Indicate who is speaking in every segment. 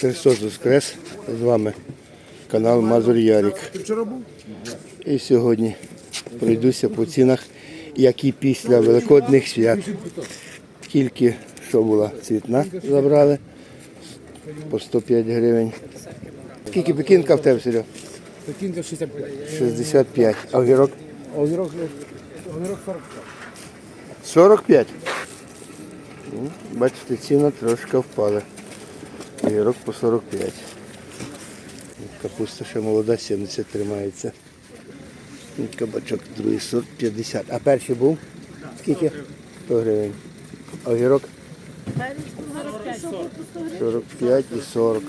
Speaker 1: Христос Воскрес! З вами канал Мазур Ярік. І сьогодні пройдуся по цінах, які після Великодних свят. Тільки що була цвітна, забрали по 105 гривень. Скільки пекінка в тебе, Серега?
Speaker 2: Пекінка 65.
Speaker 1: 65. А огірок?
Speaker 2: Огірок, огірок 45.
Speaker 1: 45. Ну, Бачите, ціна трошки впала. Огірок по 45. Капуста ще молода, 70 тримається. Кабачок другий сорт 50. А перший був? Скільки? 100 гривень. А огірок? 45 і 40.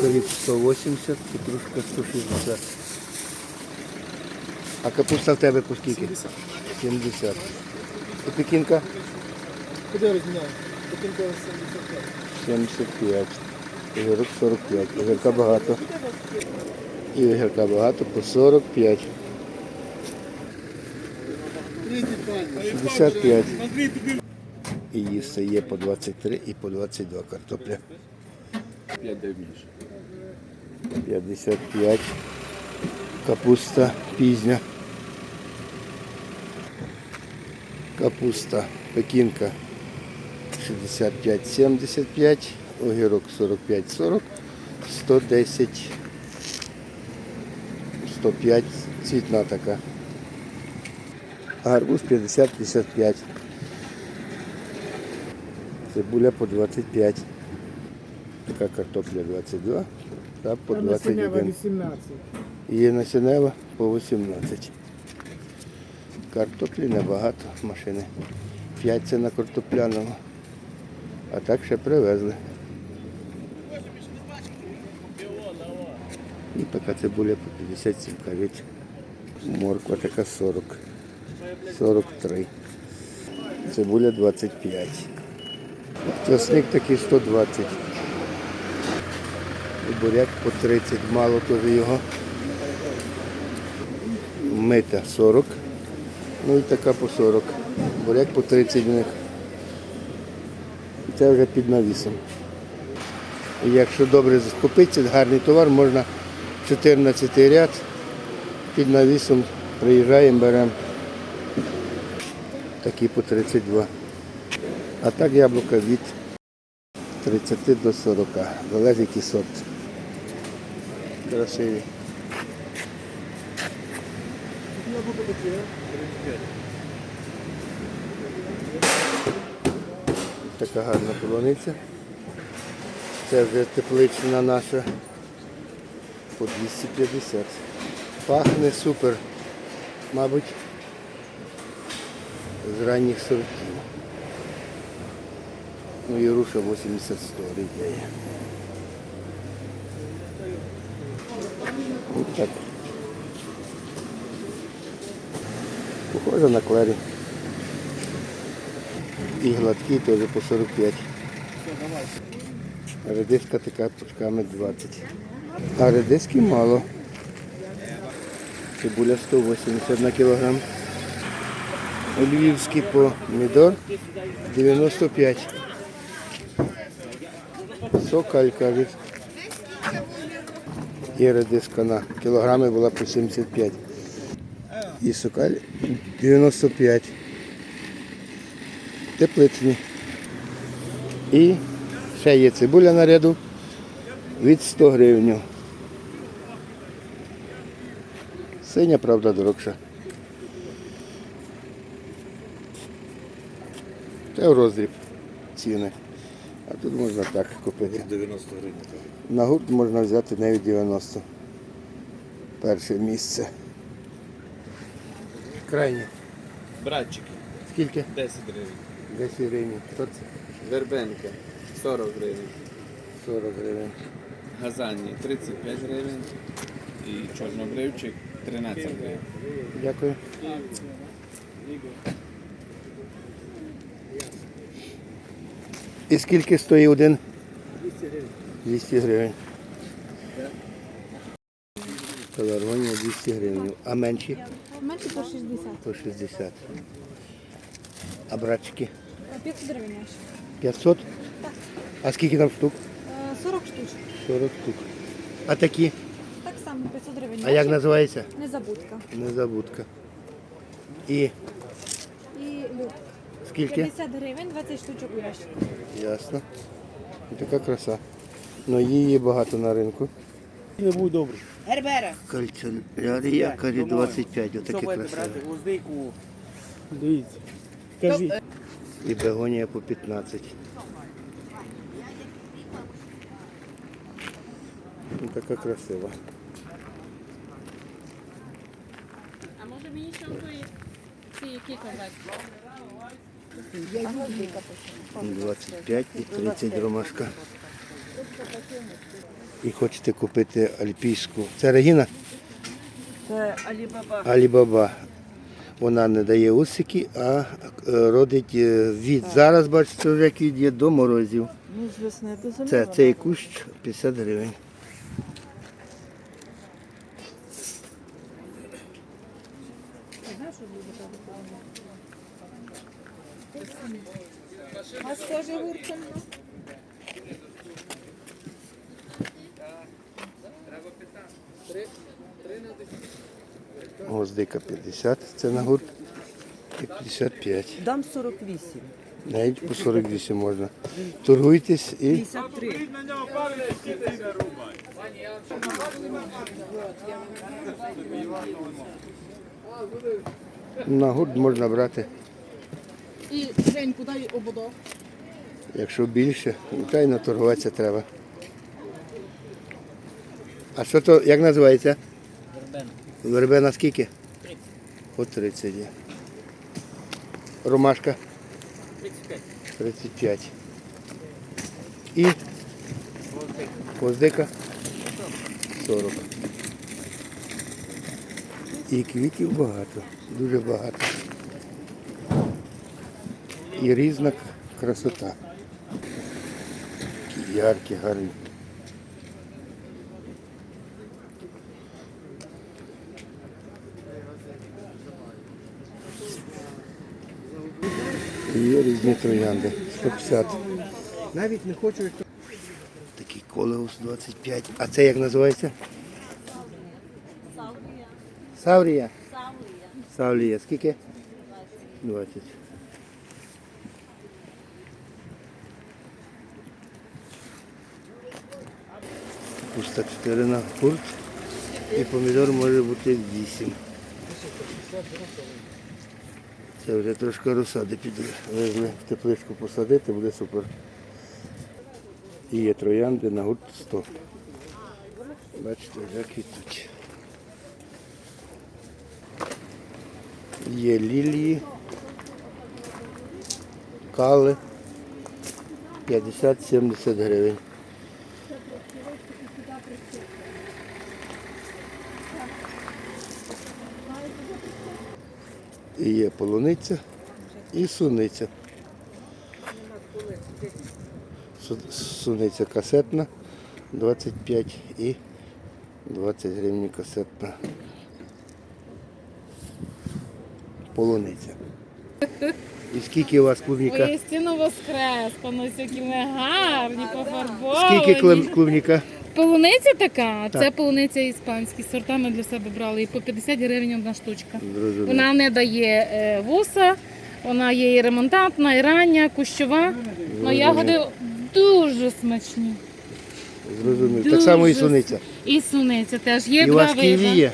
Speaker 1: Кріп 180, петрушка 160. А капуста в тебе по скільки? 70. І пекінка?
Speaker 2: Куди розміняв? Пекінка 75.
Speaker 1: 75. Огірок 45. Огірка багато. І огірка багато по 45. 65. І їсти є по 23 і по 22 картопля. 55. Капуста пізня. Капуста пекінка 65-75, огірок 45-40, 110, 105, цвітна така. Гарбуз 50-55. Цибуля по 25. Така картопля 22, та по 21.
Speaker 2: 18.
Speaker 1: Є насінева по 18. Картоплі небагато машини. 5 це на картопляному. А так ще привезли. І така цибуля по 57 кажуть. Морква така 40. 43. Цибуля 25. Часник такий 120. І буряк по 30. Мало теж його. Мита 40. Ну і така по 40. Буряк по 30 в них. Це вже під навісом. І якщо добре закупитися, гарний товар, можна 14 ряд під навісом приїжджаємо, беремо. Такі по 32. А так яблука від 30 до 40. Залежить який сорт. Красиві. Така гарна полуниця. Це вже теплична наша по 250. Пахне супер. Мабуть, з ранніх сортів. Ну і руша 80-100 рідяє. Так. Похоже на клері. І гладкі теж по 45. Редиска така пучками 20. А редиски мало. Цибуля 180 на кілограм. Львівський помідор 95. Сокаль кажуть. І редиска на кілограми була по 75. І сокаль 95. Тепличні. І ще є цибуля на ряду від 100 гривень. Синя, правда, дорогша. Це в роздріб ціни. А тут можна так купити.
Speaker 3: 90 гривень.
Speaker 1: На гурт можна взяти навіть 90. Перше місце. Крайнє.
Speaker 3: Братчики,
Speaker 1: Скільки?
Speaker 3: 10 гривень.
Speaker 1: 10 гривень. Хто це?
Speaker 3: Вербенка 40 гривень.
Speaker 1: 40 гривень.
Speaker 3: Газані 35 гривень. І чорнобривчик 13 гривень.
Speaker 1: Дякую. І скільки стоїть один? 200 гривень. 200 гривень. Пеларгонія 200 гривень. А менші?
Speaker 4: Менше по 60.
Speaker 1: По 60. А братчики?
Speaker 4: 500 гривень аж.
Speaker 1: 500? А скільки там штук?
Speaker 4: Е, 40 штучок.
Speaker 1: 40 штук. А такі?
Speaker 4: Так само 500 гривень.
Speaker 1: А як називається?
Speaker 4: Незабудка.
Speaker 1: Незабудка. І
Speaker 4: І люк.
Speaker 1: скільки?
Speaker 4: 50 гривень, 20 штучок у ящик.
Speaker 1: Ясно. І така краса. Ну її багато на ринку.
Speaker 2: Не будь добре.
Speaker 5: Гербера.
Speaker 1: Кальцелярія, карі 25,
Speaker 5: Що
Speaker 1: отакі
Speaker 5: будете
Speaker 1: красиві.
Speaker 5: брати? Гвоздику.
Speaker 2: Дивіться. Кажіть.
Speaker 1: І бегонія по 15. Ну, така красива.
Speaker 6: А може мені ще тої ці які казати?
Speaker 1: 25 і 30 ромашка. І хочете купити альпійську. Це Регіна?
Speaker 5: Це Алібаба.
Speaker 1: Алібаба. Вона не дає усики, а е, родить е, від. Зараз, бачите, вже квіт є до морозів.
Speaker 5: Ну, з весни до зими.
Speaker 1: Це цей кущ 50 гривень.
Speaker 4: А схоже гуртом.
Speaker 1: Гвоздика 50, це на гурт. І 55.
Speaker 5: Дам 48.
Speaker 1: Навіть по 48 можна. Торгуйтесь і
Speaker 5: 53.
Speaker 1: на гурт можна брати.
Speaker 6: І Женьку дай ободок.
Speaker 1: Якщо більше, та й наторгуватися треба. А що то, як називається? Вербена. Вербена скільки? 30. По 30 є. Ромашка? 35. 35. І? Гвоздика? 40. І квітів багато, дуже багато. І різна красота. Яркі, гарні. І Є різні троянди. 150.
Speaker 2: Навіть не хочу.
Speaker 1: Такий колеус 25. А це як називається? Саврія. Саврія. Саврія. Скільки? 20. Пуста 4 на гурт. І помідор може бути 8. Це вже трошки розсади піде. Везли в тепличку посадити, буде супер. І є троянди на гурт 100. Бачите, вже квітуть. Є лілії, кали 50-70 гривень. І є полуниця і суниця. Суниця касетна 25 і 20 гривень касетна. Полуниця. І скільки у вас клубніка?
Speaker 6: Воістину воскрес, панусяки ми гарні, пофарбовані.
Speaker 1: Скільки клуб- клубніка?
Speaker 6: Полуниця така,
Speaker 1: Так.
Speaker 6: це полуниця іспанські, сорта ми для себе брали. І по 50 гривень одна штучка.
Speaker 1: Зрозуміло.
Speaker 6: Вона не дає е, вуса, вона є і ремонтантна, і рання, кущова. Ну ягоди дуже смачні.
Speaker 1: Зрозуміло. Так само і суниця.
Speaker 6: І суниця теж є
Speaker 1: І у
Speaker 6: два
Speaker 1: вас ківі
Speaker 6: види.
Speaker 1: є.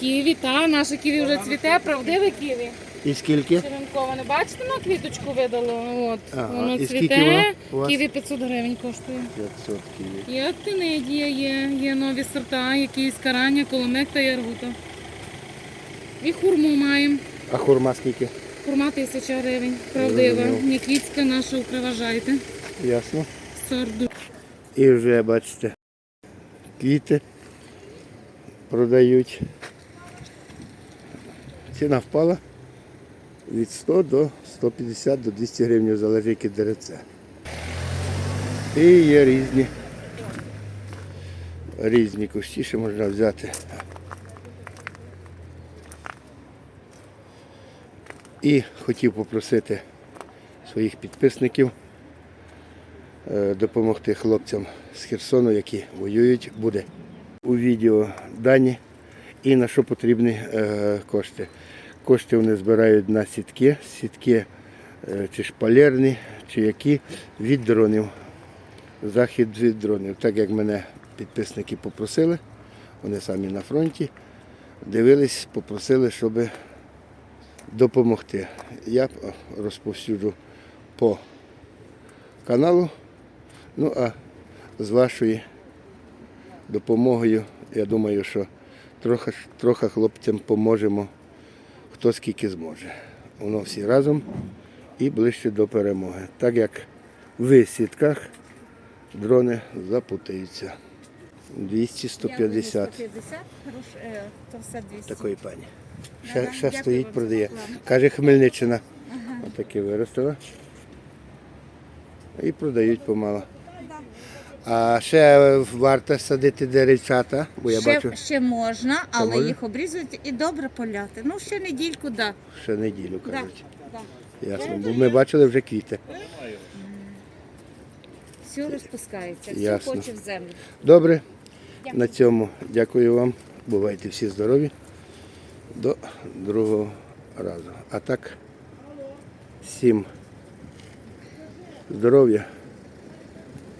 Speaker 6: Ківі, та, наше ківі вже цвіте, правдиве ківі.
Speaker 1: І скільки?
Speaker 6: Черенковане, бачите, на квіточку видало. От,
Speaker 1: Ага,
Speaker 6: воно
Speaker 1: і
Speaker 6: цвіте.
Speaker 1: воно у вас?
Speaker 6: Ківі 500 гривень коштує.
Speaker 1: 500 ківі.
Speaker 6: Є актинидія, є, є нові сорта, якісь карання, коломек та яргута. І хурму маємо.
Speaker 1: А хурма скільки?
Speaker 6: Хурма 1000 гривень. Правдива.
Speaker 1: Зрозумів.
Speaker 6: Ніквітська наша укриважайте.
Speaker 1: Ясно.
Speaker 6: Сорт
Speaker 1: І вже бачите, квіти продають. Ціна впала від 100 до 150 до 200 гривень, залежить яке дереце. І є різні. Різні кущі, що можна взяти. І хотів попросити своїх підписників е, допомогти хлопцям з Херсону, які воюють, буде у відео дані і на що потрібні е, кошти. Кошти вони збирають на сітки, сітки е, чи шпалерні, чи які від дронів. Захід від дронів. Так як мене підписники попросили, вони самі на фронті, дивились, попросили, щоб допомогти. Я розповсюджу по каналу. Ну а з вашою допомогою, я думаю, що трохи, трохи хлопцям поможемо, хто скільки зможе. Воно всі разом і ближче до перемоги. Так як в сітках дрони запутаються. 200-150
Speaker 7: 150, хорош, е, то все 200.
Speaker 1: такої пані. Ще, ще стоїть, продає. Каже Хмельниччина. Отаке виростила. І продають помало. А ще варто садити деревцята, бо я
Speaker 7: ще,
Speaker 1: бачу
Speaker 7: ще можна, але
Speaker 1: може?
Speaker 7: їх обрізати і добре поляти. Ну, ще недільку, да.
Speaker 1: ще неділю, кажуть.
Speaker 7: да.
Speaker 1: Ясно. Бо ми бачили вже квіти.
Speaker 7: Все розпускається, все
Speaker 1: Ясно.
Speaker 7: хоче в землю.
Speaker 1: Добре. На цьому дякую вам. Бувайте всі здорові. До другого разу. А так, всім здоров'я.